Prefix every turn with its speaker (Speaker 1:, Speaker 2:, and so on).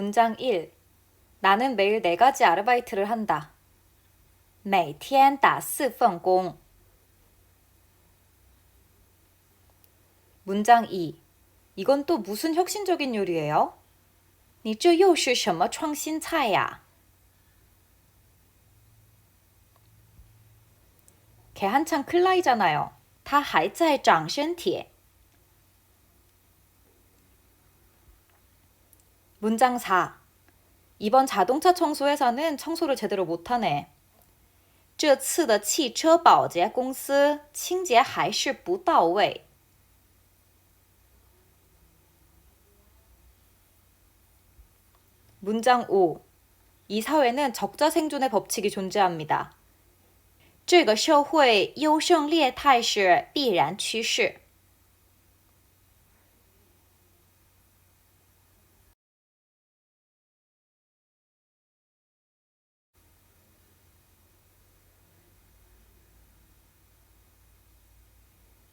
Speaker 1: 문장 1. 나는 매일 네 가지 아르바이트를 한다. 每天打四份工. 문장 2. 이건 또 무슨 혁신적인 요리예요? 你这又是什么创新菜呀? 걔 한창 클 나이잖아요. 他还在长身体. 문장 4. 이번 자동차 청소 회사는 청소를 제대로 못하네. 这次的汽车保洁公司清洁还是不到位。 문장 5. 이 사회는 적자 생존의 법칙이 존재합니다. 这个社会优胜劣汰是必然趋势。